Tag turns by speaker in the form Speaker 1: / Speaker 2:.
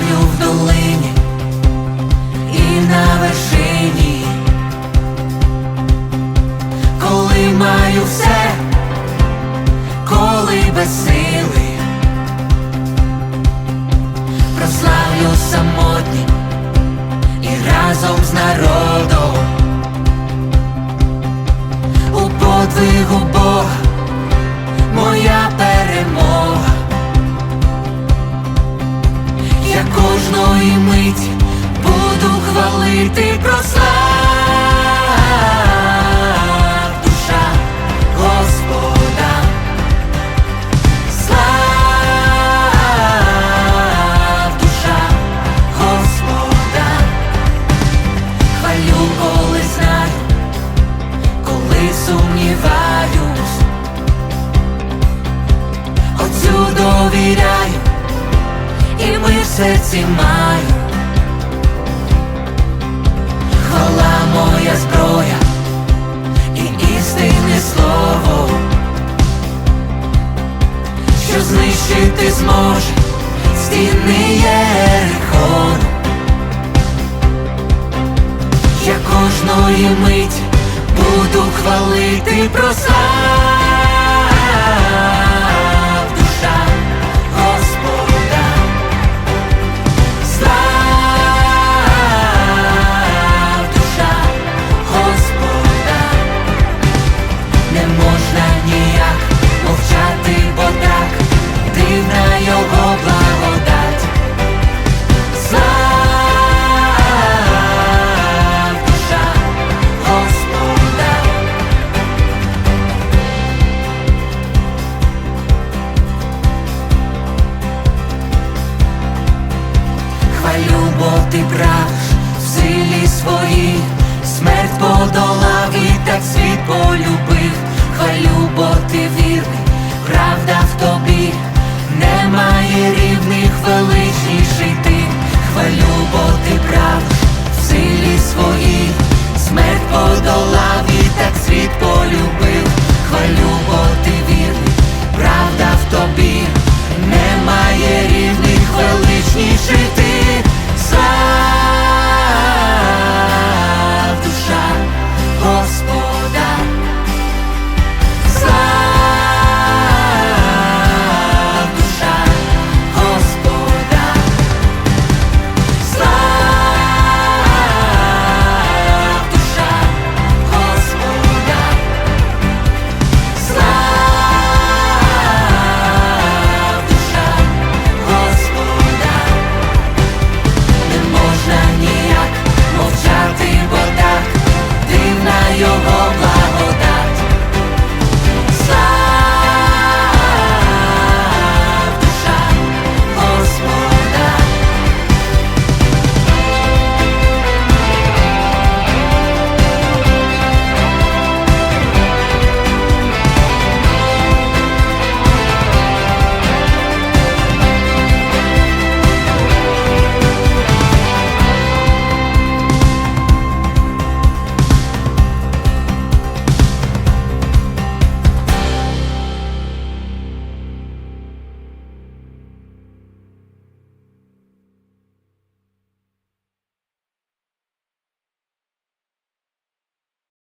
Speaker 1: Ставлю в долині і на вершині, коли маю все, коли без сили, прославлю самотні і разом з народом у подвигу. Кожної мить буду хвалити прослав серці маю. Хвала моя зброя і істинне слово, що знищити зможе стіни Єрихону. Я кожної миті буду хвалити прослав ти прав в силі своїй, смерть подолав і так.